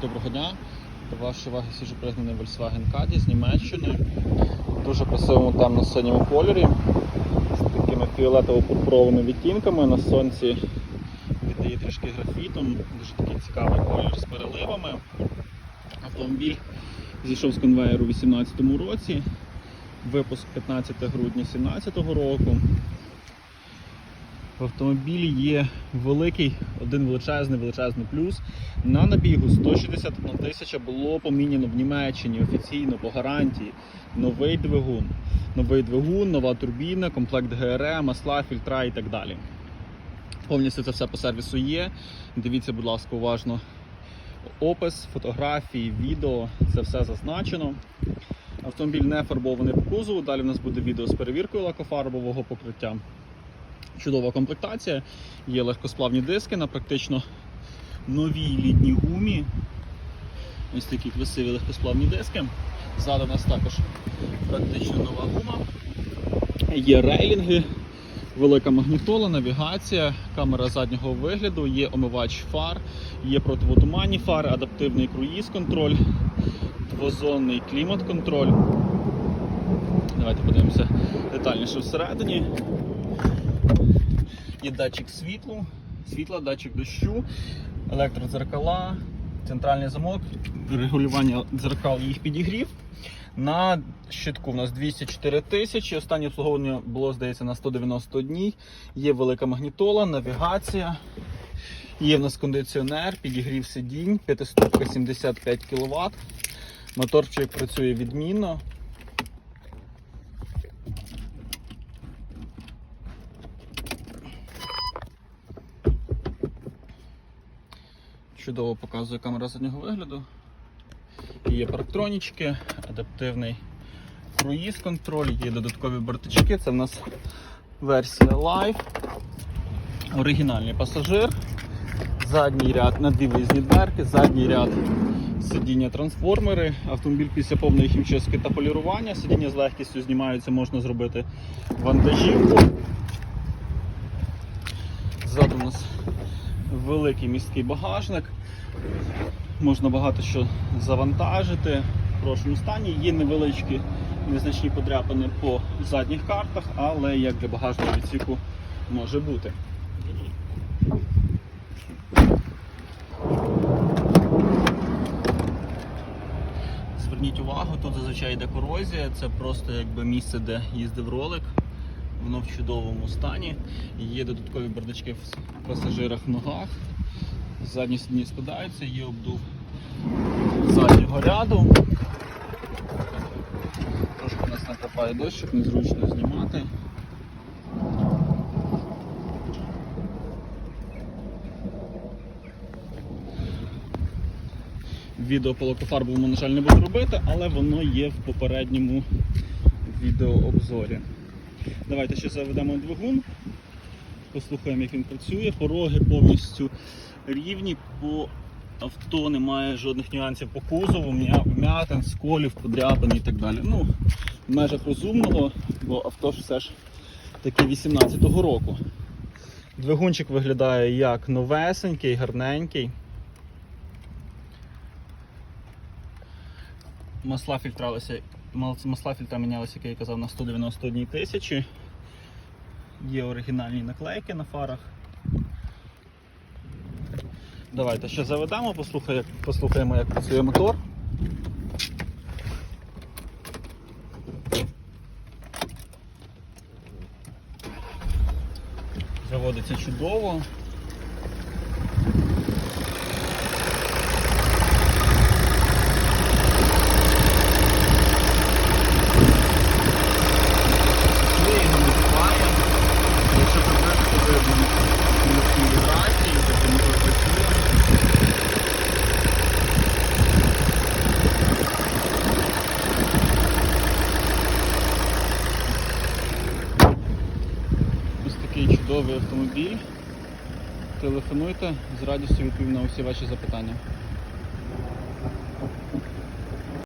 Доброго дня. До вашої уваги свіжопригнаний Volkswagen Caddy з Німеччини. Дуже красивому темно-синьому кольорі з такими фіолетово-пурпуровими відтінками. На сонці віддає трішки графітом. Дуже такий цікавий колір з переливами. Автомобіль зійшов з конвеєру у 2018 році. Випуск 15 грудня 2017 року. В автомобілі є великий, один величезний величезний плюс. На набігу 161 тисяча було поміняно в Німеччині офіційно по гарантії. Новий двигун. Новий двигун, нова турбіна, комплект ГРМ, масла, фільтра і так далі. Повністю це все по сервісу є. Дивіться, будь ласка, уважно опис, фотографії, відео, це все зазначено. Автомобіль не фарбований по кузову. Далі в нас буде відео з перевіркою лакофарбового покриття. Чудова комплектація, є легкосплавні диски на практично новій літній гумі. Ось такі красиві легкосплавні диски. Ззаду у нас також практично нова гума. Є рейлінги, велика магнітола, навігація, камера заднього вигляду, є омивач фар, є противотуманні фари, адаптивний круїз-контроль, двозонний клімат-контроль. Давайте подивимося детальніше всередині. Є датчик світлу, світла, датчик дощу, електродзеркала, центральний замок, регулювання дзеркал і їх підігрів. На щитку у нас 204 тисячі. Останнє обслуговування було, здається, на 191. Є велика магнітола, навігація. Є в нас кондиціонер, підігрів сидінь, п'ятиступка 75 кВт. Моторчик працює відмінно. Чудово показує камера заднього вигляду. Є парктронічки, адаптивний круїз-контроль, є додаткові бортички. Це в нас версія Live. Оригінальний пасажир. Задній ряд на виїзні дверки, задній ряд сидіння трансформери. Автомобіль після повної хімчистки та полірування. Сидіння з легкістю знімаються, можна зробити вантажівку. Ззаду у нас великий місткий багажник. Можна багато що завантажити в хорошому стані. Є невеличкі незначні подряпини по задніх картах, але як для багажного відсіку може бути. Зверніть увагу, тут зазвичай йде корозія, це просто якби місце, де їздив ролик. Воно в чудовому стані. Є додаткові бардачки в пасажирах в ногах. Задні сидіння складаються, є обдув заднього ряду. Трошки у нас накрапає дощик, незручно знімати. Відео по лакофарбовому, на жаль, не буду робити, але воно є в попередньому відеообзорі. Давайте ще заведемо двигун, послухаємо, як він працює. Пороги повністю рівні, по авто немає жодних нюансів по кузову, м'я- вмятин, сколів, подряпин і так далі. Ну, в межах розумного, бо авто ж все ж таки 18-го року. Двигунчик виглядає як новесенький, гарненький. Масла фільтралися, масла фільтра мінялися, як я казав, на 191 тисячі. Є оригінальні наклейки на фарах. Давайте ще заведемо, послухаємо, послухаємо як працює мотор. Заводиться чудово. Такий чудовий автомобіль. Телефонуйте, з радістю відповім на усі ваші запитання.